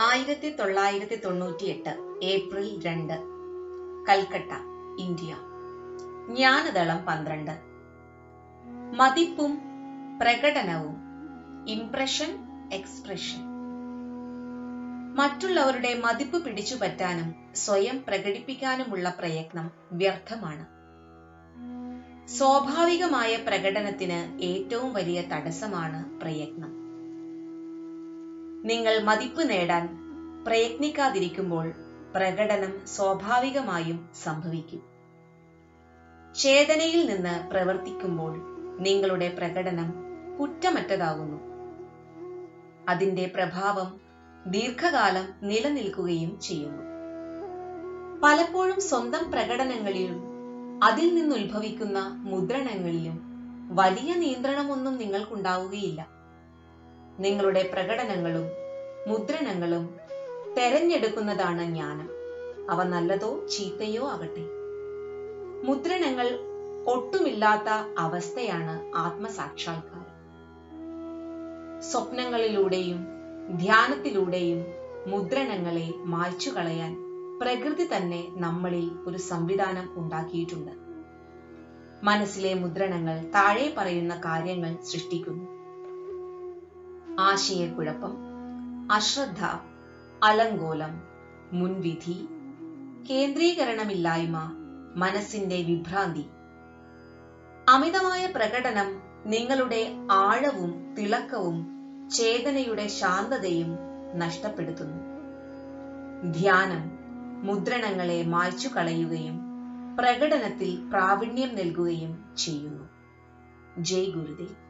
ആയിരത്തി തൊള്ളായിരത്തി തൊണ്ണൂറ്റി എട്ട് ഏപ്രിൽ രണ്ട്. കൽക്കട്ട ഇന്ത്യ. ജ്ഞാനദളം പന്ത്രണ്ട്. മതിപ്പും പ്രകടനവും ഇംപ്രഷൻ എക്സ്പ്രഷൻ മറ്റുള്ളവരുടെ മതിപ്പ് പിടിച്ചുപറ്റാനും സ്വയം പ്രകടിപ്പിക്കാനുമുള്ള പ്രയത്നം വ്യർത്ഥമാണ്. സ്വാഭാവികമായ പ്രകടനത്തിന് ഏറ്റവും വലിയ തടസ്സമാണ് പ്രയത്നം. നിങ്ങൾ മതിപ്പ് നേടാൻ പ്രയത്നിക്കാതിരിക്കുമ്പോൾ പ്രകടനം സ്വാഭാവികമായും സംഭവിക്കും. ചേതനയിൽ നിന്ന് പ്രവർത്തിക്കുമ്പോൾ നിങ്ങളുടെ പ്രകടനം കുറ്റമറ്റതാകുന്നു. അതിന്റെ പ്രഭാവം ദീർഘകാലം നിലനിൽക്കുകയും ചെയ്യുന്നു. പലപ്പോഴും സ്വന്തം പ്രകടനങ്ങളിലും അതിൽ നിന്നുത്ഭവിക്കുന്ന മുദ്രണങ്ങളിലും വലിയ നിയന്ത്രണമൊന്നും നിങ്ങൾക്കുണ്ടാവുകയില്ല. നിങ്ങളുടെ പ്രകടനങ്ങളും മുദ്രണങ്ങളും തെരഞ്ഞെടുക്കുന്നതാണ് ജ്ഞാനം. അവ നല്ലതോ ചീത്തയോ ആകട്ടെ. മുദ്രണങ്ങൾ ഒട്ടുമില്ലാത്ത അവസ്ഥയാണ് ആത്മസാക്ഷാത്കാരം. സ്വപ്നങ്ങളിലൂടെയും ധ്യാനത്തിലൂടെയും മുദ്രണങ്ങളെ മായ്ച്ചു കളയാൻ പ്രകൃതി തന്നെ നമ്മളിൽ ഒരു സംവിധാനം ഉണ്ടാക്കിയിട്ടുണ്ട്. മനസ്സിലെ മുദ്രണങ്ങൾ താഴെ പറയുന്ന കാര്യങ്ങൾ സൃഷ്ടിക്കുന്നു. ആശയക്കുഴപ്പം അശ്രദ്ധ അലങ്കോലം മുൻവിധി കേന്ദ്രീകരണമില്ലായ്മ മനസ്സിന്റെ വിഭ്രാന്തി. അമിതമായ പ്രകടനം നിങ്ങളുടെ ആഴവും തിളക്കവും ചേതനയുടെ ശാന്തതയും നഷ്ടപ്പെടുത്തുന്നു. ധ്യാനം മുദ്രണങ്ങളെ മായ്ച്ചു കളയുകയും പ്രകടനത്തിൽ പ്രാവീണ്യം നൽകുകയും ചെയ്യുന്നു. ജയ് ഗുരുദേവ്.